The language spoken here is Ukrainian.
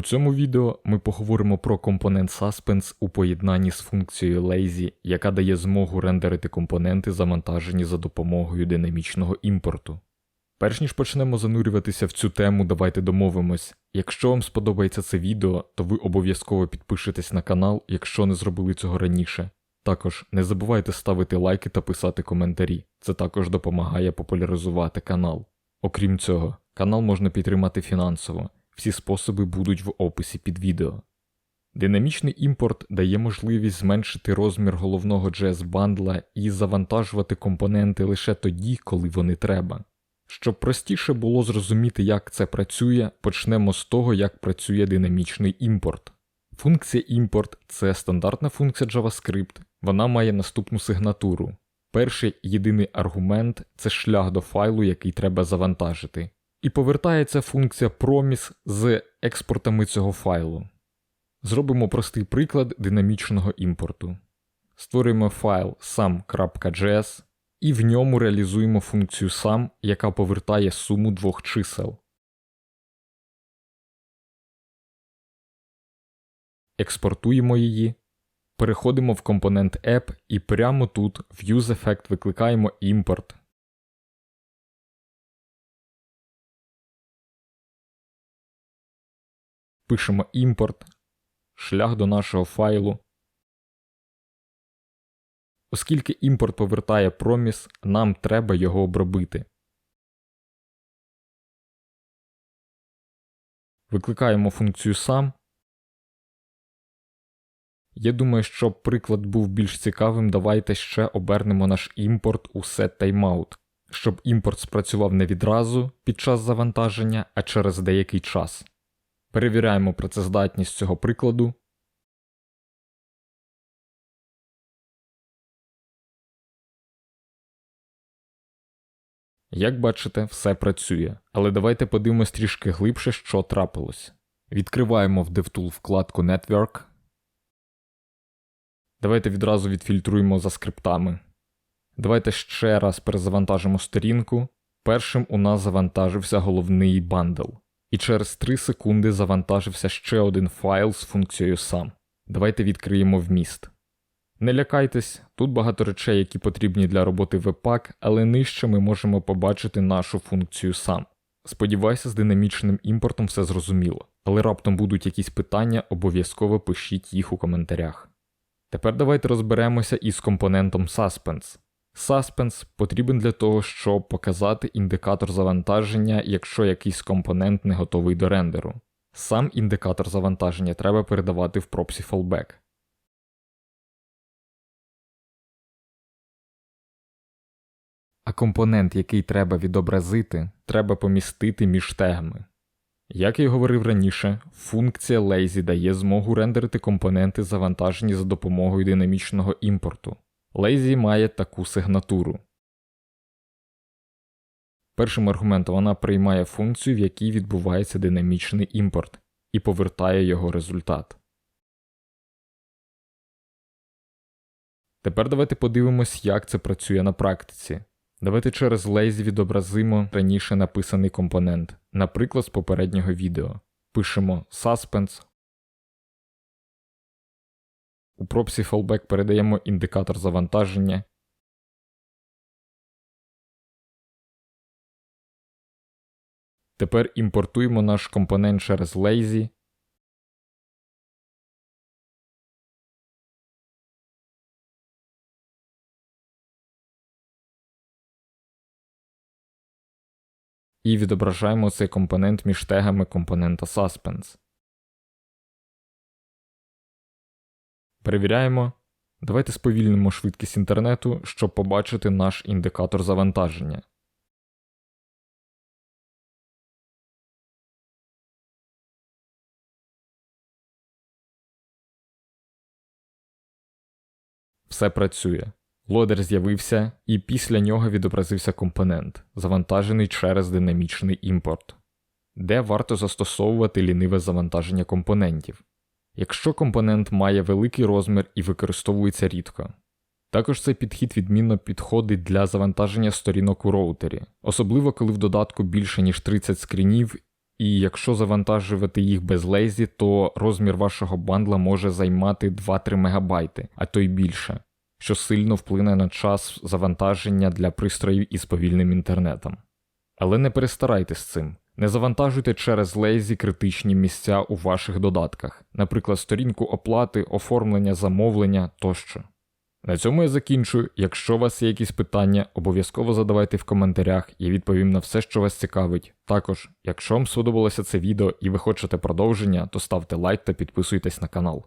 У цьому відео ми поговоримо про компонент Suspense у поєднанні з функцією Lazy, яка дає змогу рендерити компоненти, завантажені за допомогою динамічного імпорту. Перш ніж почнемо занурюватися в цю тему, давайте домовимось. Якщо вам сподобається це відео, то ви обов'язково підпишетесь на канал, якщо не зробили цього раніше. Також не забувайте ставити лайки та писати коментарі, це також допомагає популяризувати канал. Окрім цього, канал можна підтримати фінансово, всі способи будуть в описі під відео. Динамічний імпорт дає можливість зменшити розмір головного JS бандла і завантажувати компоненти лише тоді, коли вони треба. Щоб простіше було зрозуміти, як це працює, почнемо з того, як працює динамічний імпорт. Функція імпорт це стандартна функція JavaScript, вона має наступну сигнатуру. Перший єдиний аргумент це шлях до файлу, який треба завантажити. І повертається функція promise з експортами цього файлу. Зробимо простий приклад динамічного імпорту. Створюємо файл sum.js і в ньому реалізуємо функцію sum, яка повертає суму двох чисел. Експортуємо її, переходимо в компонент app і прямо тут в useEffect викликаємо імпорт. Пишемо імпорт, шлях до нашого файлу. Оскільки імпорт повертає проміс, нам треба його обробити. Викликаємо функцію сам. Я думаю, щоб приклад був більш цікавим, давайте ще обернемо наш імпорт у setTimeout, щоб імпорт спрацював не відразу під час завантаження, а через деякий час. Перевіряємо працездатність цього прикладу. Як бачите, все працює, але давайте подивимось трішки глибше, що трапилось. Відкриваємо в DevTool вкладку Network. Давайте відразу відфільтруємо за скриптами. Давайте ще раз перезавантажимо сторінку. Першим у нас завантажився головний бандл. І через 3 секунди завантажився ще один файл з функцією сам. Давайте відкриємо вміст. Не лякайтесь, тут багато речей, які потрібні для роботи Webpack, але нижче ми можемо побачити нашу функцію сам. Сподіваюся, з динамічним імпортом все зрозуміло, але раптом будуть якісь питання, обов'язково пишіть їх у коментарях. Тепер давайте розберемося із компонентом Suspense. Suspense потрібен для того, щоб показати індикатор завантаження, якщо якийсь компонент не готовий до рендеру. Сам індикатор завантаження треба передавати в пропсі fallback. А компонент, який треба відобразити, треба помістити між тегами. Як я говорив раніше, функція Lazy дає змогу рендерити компоненти, завантажені за допомогою динамічного імпорту. Lazy має таку сигнатуру. Першим аргументом вона приймає функцію, в якій відбувається динамічний імпорт, і повертає його результат. Тепер давайте подивимось, як це працює на практиці. Давайте через Lazy відобразимо раніше написаний компонент, наприклад, з попереднього відео. Пишемо suspense. У пропсі fallback передаємо індикатор завантаження. Тепер імпортуємо наш компонент через Lazy. І відображаємо цей компонент між тегами компонента Suspense. Перевіряємо. Давайте сповільнимо швидкість інтернету, щоб побачити наш індикатор завантаження. Все працює. Лодер з'явився, і після нього відобразився компонент, завантажений через динамічний імпорт, де варто застосовувати ліниве завантаження компонентів, якщо компонент має великий розмір і використовується рідко. Також цей підхід відмінно підходить для завантаження сторінок у роутері, особливо коли в додатку більше ніж 30 скрінів і якщо завантажувати їх без лейзі, то розмір вашого бандла може займати 2-3 МБ, а то й більше, що сильно вплине на час завантаження для пристроїв із повільним інтернетом. Але не перестарайтесь з цим. Не завантажуйте через лейзі критичні місця у ваших додатках, наприклад, сторінку оплати, оформлення, замовлення тощо. На цьому я закінчую. Якщо у вас є якісь питання, обов'язково задавайте в коментарях, я відповім на все, що вас цікавить. Також, якщо вам сподобалося це відео і ви хочете продовження, то ставте лайк та підписуйтесь на канал.